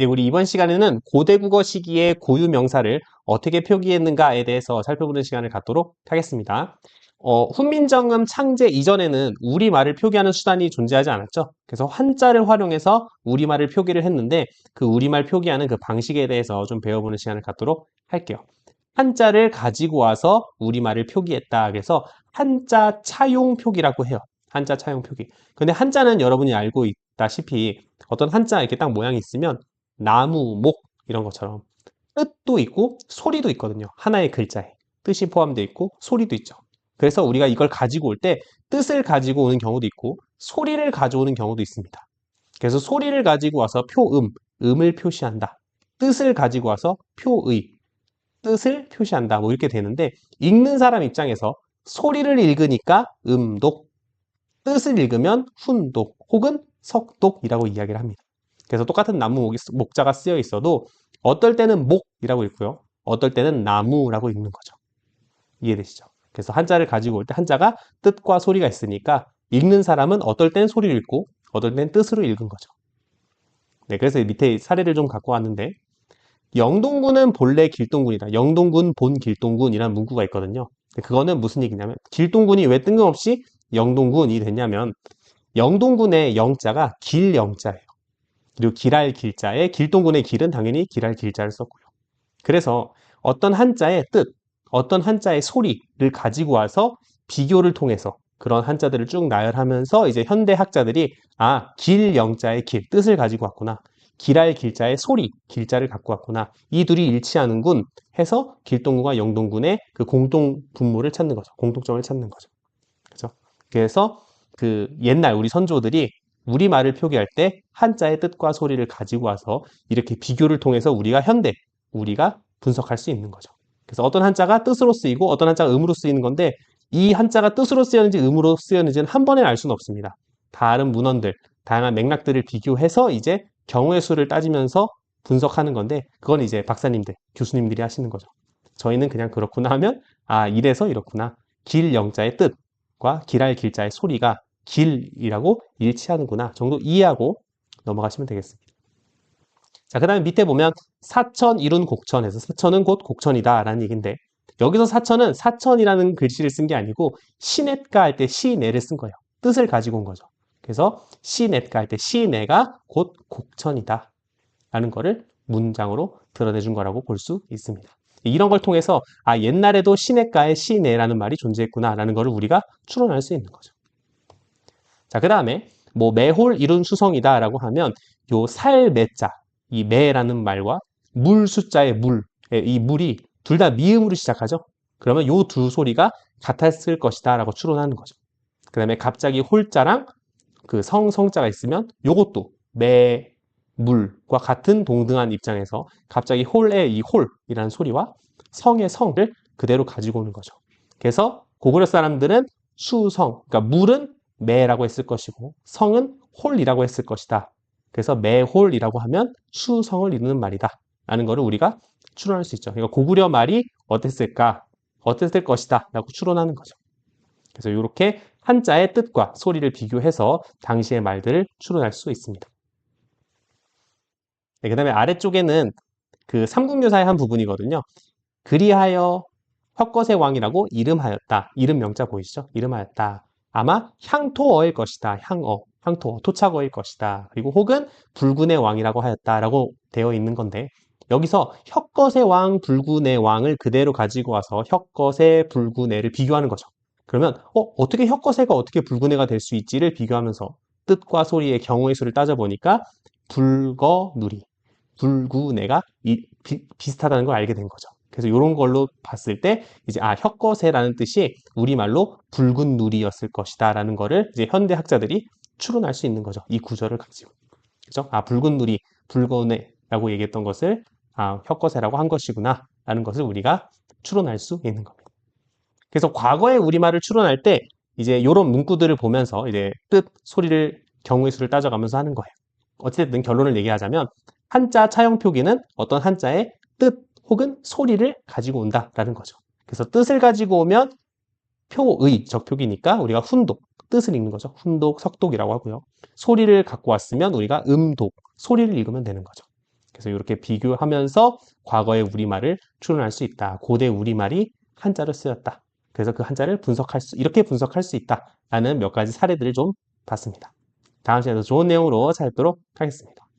네, 우리 이번 시간에는 고대 국어 시기의 고유 명사를 어떻게 표기했는가에 대해서 살펴보는 시간을 갖도록 하겠습니다. 어, 훈민정음 창제 이전에는 우리말을 표기하는 수단이 존재하지 않았죠. 그래서 한자를 활용해서 우리말을 표기를 했는데 그 우리말 표기하는 그 방식에 대해서 좀 배워보는 시간을 갖도록 할게요. 한자를 가지고 와서 우리말을 표기했다. 그래서 한자 차용 표기라고 해요. 한자 차용 표기. 근데 한자는 여러분이 알고 있다시피 어떤 한자 이렇게 딱 모양이 있으면 나무, 목 이런 것처럼 뜻도 있고 소리도 있거든요. 하나의 글자에 뜻이 포함되어 있고 소리도 있죠. 그래서 우리가 이걸 가지고 올 때 뜻을 가지고 오는 경우도 있고 소리를 가져오는 경우도 있습니다. 그래서 소리를 가지고 와서 표음, 음을 표시한다. 뜻을 가지고 와서 표의, 뜻을 표시한다. 뭐 이렇게 되는데 읽는 사람 입장에서 소리를 읽으니까 음독, 뜻을 읽으면 훈독 혹은 석독이라고 이야기를 합니다. 그래서 똑같은 나무 목자가 쓰여 있어도 어떨 때는 목이라고 읽고요. 어떨 때는 나무라고 읽는 거죠. 이해되시죠? 그래서 한자를 가지고 올 때 한자가 뜻과 소리가 있으니까 읽는 사람은 어떨 땐 소리를 읽고 어떨 땐 뜻으로 읽은 거죠. 네, 그래서 밑에 사례를 좀 갖고 왔는데 영동군은 본래 길동군이다. 영동군 본 길동군이라는 문구가 있거든요. 그거는 무슨 얘기냐면 길동군이 왜 뜬금없이 영동군이 됐냐면 영동군의 영자가 길영자예요. 그리고 길할 길자에 길동군의 길은 당연히 길할 길자를 썼고요. 그래서 어떤 한자의 뜻, 어떤 한자의 소리를 가지고 와서 비교를 통해서 그런 한자들을 쭉 나열하면서 이제 현대 학자들이 아, 길 영자의 길, 뜻을 가지고 왔구나. 길할 길자의 소리, 길자를 갖고 왔구나. 이 둘이 일치하는군 해서 길동군과 영동군의 그 공동 분모를 찾는 거죠. 공통점을 찾는 거죠. 그죠? 그래서 그 옛날 우리 선조들이 우리말을 표기할 때 한자의 뜻과 소리를 가지고 와서 이렇게 비교를 통해서 우리가 현대, 우리가 분석할 수 있는 거죠. 그래서 어떤 한자가 뜻으로 쓰이고 어떤 한자가 음으로 쓰이는 건데 이 한자가 뜻으로 쓰였는지 음으로 쓰였는지는 한 번에 알 수는 없습니다. 다른 문헌들, 다양한 맥락들을 비교해서 이제 경우의 수를 따지면서 분석하는 건데 그건 이제 박사님들, 교수님들이 하시는 거죠. 저희는 그냥 그렇구나 하면 아 이래서 이렇구나. 길 영자의 뜻과 길할 길자의 소리가 길이라고 일치하는구나 정도 이해하고 넘어가시면 되겠습니다. 자, 그 다음에 밑에 보면 사천 이룬 곡천에서 사천은 곧 곡천이다 라는 얘기인데 여기서 사천은 사천이라는 글씨를 쓴 게 아니고 시냇가 할 때 시내를 쓴 거예요. 뜻을 가지고 온 거죠. 그래서 시냇가 할 때 시내가 곧 곡천이다 라는 거를 문장으로 드러내 준 거라고 볼 수 있습니다. 이런 걸 통해서 아 옛날에도 시냇가에 시내라는 말이 존재했구나 라는 거를 우리가 추론할 수 있는 거죠. 자, 그 다음에 뭐 매홀 이룬 수성이다라고 하면 요 살 매자, 이 매라는 말과 물 숫자의 물, 이 물이 둘 다 미음으로 시작하죠. 그러면 요 두 소리가 같았을 것이다라고 추론하는 거죠. 그 다음에 갑자기 홀자랑 그 성, 성자가 있으면 요것도 매, 물과 같은 동등한 입장에서 갑자기 홀의 이 홀이라는 소리와 성의 성을 그대로 가지고 오는 거죠. 그래서 고구려 사람들은 수성, 그러니까 물은 매라고 했을 것이고 성은 홀이라고 했을 것이다. 그래서 매홀이라고 하면 수성을 이루는 말이다. 라는 것을 우리가 추론할 수 있죠. 그러니까 고구려 말이 어땠을까? 어땠을 것이다. 라고 추론하는 거죠. 그래서 이렇게 한자의 뜻과 소리를 비교해서 당시의 말들을 추론할 수 있습니다. 네, 그 다음에 아래쪽에는 그 삼국유사의 한 부분이거든요. 그리하여 헛것의 왕이라고 이름하였다. 이름 명자 보이시죠? 이름하였다. 아마 향토어일 것이다. 향어, 향토어, 토착어일 것이다. 그리고 혹은 불군의 왕이라고 하였다라고 되어 있는 건데 여기서 혁것의 왕, 불군의 왕을 그대로 가지고 와서 혁것의 불군의를 비교하는 거죠. 그러면 어, 어떻게 혁것의가 어떻게 불군의가 될 수 있지를 비교하면서 뜻과 소리의 경우의 수를 따져보니까 불거누리, 비, 비슷하다는 걸 알게 된 거죠. 그래서 이런 걸로 봤을 때 이제 아 혁거세라는 뜻이 우리말로 붉은 누리였을 것이다라는 거를 이제 현대 학자들이 추론할 수 있는 거죠. 이 구절을 가지고. 그죠? 아 붉은 누리, 붉은해라고 얘기했던 것을 아 혁거세라고 한 것이구나 라는 것을 우리가 추론할 수 있는 겁니다. 그래서 과거의 우리말을 추론할 때 이제 이런 문구들을 보면서 이제 뜻, 소리를 경우의 수를 따져가면서 하는 거예요. 어쨌든 결론을 얘기하자면 한자 차형 표기는 어떤 한자의 뜻, 혹은 소리를 가지고 온다라는 거죠. 그래서 뜻을 가지고 오면 표의 적표기니까 우리가 훈독, 뜻을 읽는 거죠. 훈독, 석독이라고 하고요. 소리를 갖고 왔으면 우리가 음독, 소리를 읽으면 되는 거죠. 그래서 이렇게 비교하면서 과거의 우리말을 추론할 수 있다. 고대 우리말이 한자로 쓰였다. 그래서 그 한자를 분석할 수, 이렇게 분석할 수 있다 라는 몇 가지 사례들을 좀 봤습니다. 다음 시간에도 좋은 내용으로 찾도록 하겠습니다.